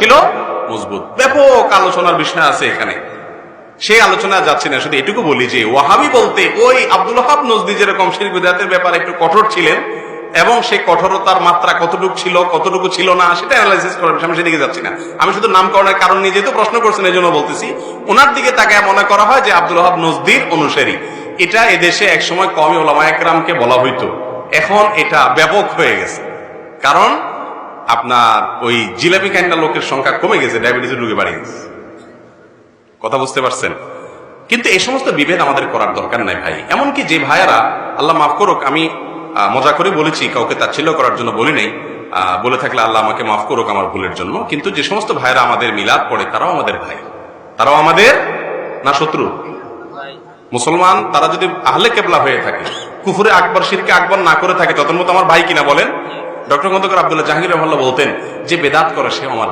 ছিল মজবুত। ব্যাপক আলোচনার বিষয় আছে এখানে। সেই আলোচনা যাচ্ছে না শুধু এটুকু বলি যে ওয়াহাবি বলতে ওই আব্দুল হাব নজদি যেরকম বিদাতের ব্যাপারে একটু কঠোর ছিলেন এবং সেই কঠোরতার মাত্রা কতটুকু ছিল কতটুকু ছিল না সেটা অ্যানালাইসিস করার বিষয় আমি সেদিকে যাচ্ছি না। আমি শুধু নামকরণের কারণ নিয়ে যেহেতু প্রশ্ন করছেন এই জন্য বলতেছি ওনার দিকে তাকে মনে করা হয় যে আব্দুল হাব নজদির অনুসারী। এটা এদেশে একসময় কমই ওলামা একরামকে বলা হইতো। এখন এটা ব্যাপক হয়ে গেছে। কারণ আপনার ওই জিলাপি কাইন্ডা লোকের সংখ্যা কমে গেছে ডায়াবেটিসের রোগে বাড়িয়ে গেছে। কথা বুঝতে পারছেন? কিন্তু এই সমস্ত বিভেদ আমাদের করার দরকার নাই ভাই। এমনকি যে ভাইয়ারা, আল্লাহ মাফ করুক, আমি মজা করে বলেছি, কাউকে তাচ্ছিল্য করার জন্য বলি নাই বলে থাকলে আল্লাহ আমাকে মাফ করুক আমার ভুলের জন্য, কিন্তু যে সমস্ত ভাইয়েরা আমাদের মিলাদ পড়ে, তারাও আমাদের ভাই। তারাও আমাদের না শত্রু? মুসলমান, তারা যদি আহলে কেবলা হয়ে থাকে, কুফুরে আকবর, শিরকে আকবর না করে থাকে তত মতো আমার ভাই কিনা বলেন? ডক্টর খন্দকার আব্দুল্লাহ জাহাঙ্গীর রহমাল্লাহ বলতেন যে বেদাত করে সে আমার।